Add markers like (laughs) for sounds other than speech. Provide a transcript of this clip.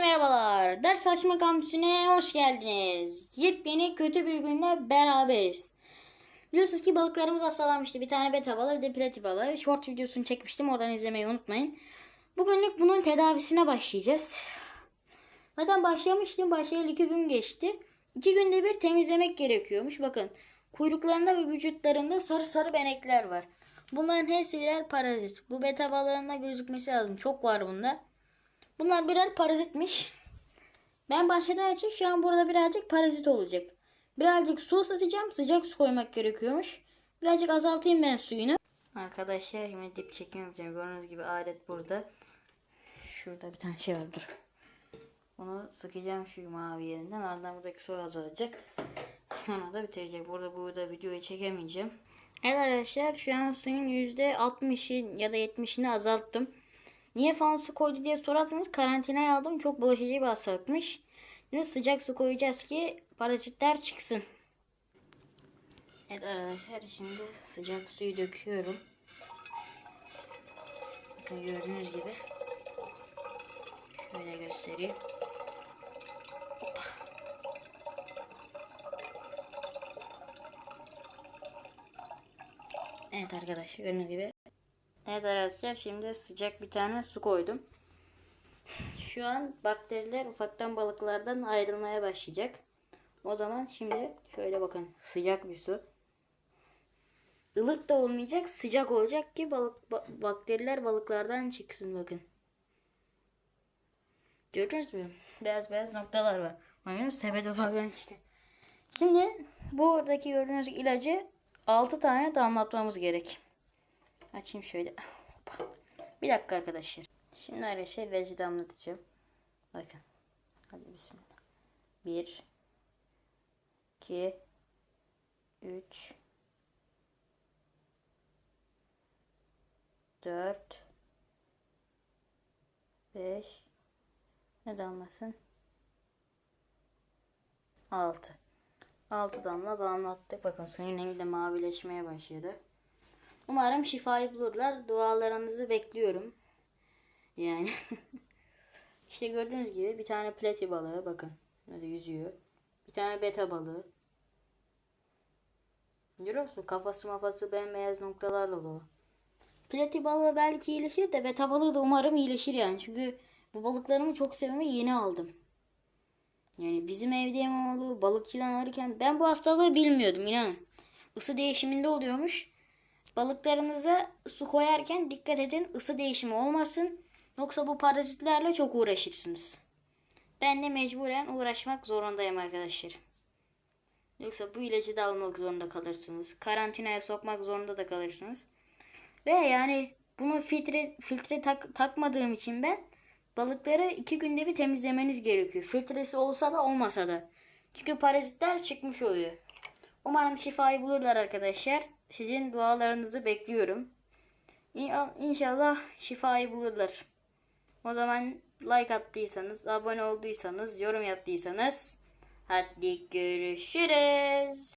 Merhabalar, Ders Saçma Kampüsü'ne hoş geldiniz. Yepyeni kötü bir günle beraberiz. Biliyorsunuz ki balıklarımız hastalanmıştı. Bir tane beta balığı, bir de plati balığı. Short videosunu çekmiştim, oradan izlemeyi unutmayın. Bugünlük bunun tedavisine başlayacağız. Zaten başlamıştım, başlayalı iki gün geçti. İki günde bir temizlemek gerekiyormuş. Bakın, kuyruklarında ve vücutlarında sarı sarı benekler var. Bunların hepsi birer parazit. Bu beta balığında gözükmesi lazım. Çok var bunda. Bunlar birer parazitmiş. Ben başladığım için şu an burada birazcık parazit olacak. Birazcık su ısıtacağım. Sıcak su koymak gerekiyormuş. Birazcık azaltayım ben suyunu. Arkadaşlar şimdi dip çekim yapacağım. Gördüğünüz gibi alet burada. Şurada bir tane şey var dur. Bunu sıkacağım şu mavi yerinden. Ardından buradaki su azalacak. Sonra da bitirecek. Burada burada videoyu çekemeyeceğim. Evet arkadaşlar şu an suyun %60'ı ya da 70'ini azalttım. Niye falan su koydu diye sorarsanız karantinaya aldım. Çok bulaşıcı bir hastalıkmış. Şimdi sıcak su koyacağız ki parazitler çıksın. Evet arkadaşlar şimdi sıcak suyu döküyorum. Bakın gördüğünüz gibi. Şöyle göstereyim. Evet arkadaşlar gördüğünüz gibi. Evet arkadaşlar şimdi sıcak bir tane su koydum. Şu an bakteriler ufaktan balıklardan ayrılmaya başlayacak. O zaman şimdi şöyle bakın sıcak bir su. Ilık da olmayacak sıcak olacak ki balık ba- bakteriler balıklardan çıksın bakın. Gördünüz mü? Beyaz beyaz noktalar var. Bakın sepet ufaktan çıkıyor. Şimdi buradaki gördüğünüz ilacı 6 tane damlatmamız gerek. Açayım şöyle. Bir dakika arkadaşlar. Şimdi arkadaşlar ilacı damlatacağım. Bakın. Hadi bismillah. 1 2 3 4 5 Ne damlasın? 6 6 damla damlattık. Bakın suyun rengi de mavileşmeye başladı. Umarım şifayı bulurlar. Dualarınızı bekliyorum. Yani. (laughs) işte gördüğünüz gibi bir tane plati balığı bakın. Böyle yüzüyor. Bir tane beta balığı. Görüyor musun? Kafası mafası bembeyaz noktalarla dolu. Plati balığı belki iyileşir de beta balığı da umarım iyileşir yani. Çünkü bu balıklarımı çok sevimi yeni aldım. Yani bizim evde yemem olduğu balıkçıdan alırken ben bu hastalığı bilmiyordum inanın. Isı değişiminde oluyormuş. Balıklarınıza su koyarken dikkat edin ısı değişimi olmasın. Yoksa bu parazitlerle çok uğraşırsınız. Ben de mecburen uğraşmak zorundayım arkadaşlar. Yoksa bu ilacı da almak zorunda kalırsınız. Karantinaya sokmak zorunda da kalırsınız. Ve yani bunu filtre filtre tak, takmadığım için ben balıkları iki günde bir temizlemeniz gerekiyor. Filtresi olsa da olmasa da. Çünkü parazitler çıkmış oluyor. Umarım şifayı bulurlar arkadaşlar. Sizin dualarınızı bekliyorum. İnşallah şifayı bulurlar. O zaman like attıysanız, abone olduysanız, yorum yaptıysanız hadi görüşürüz.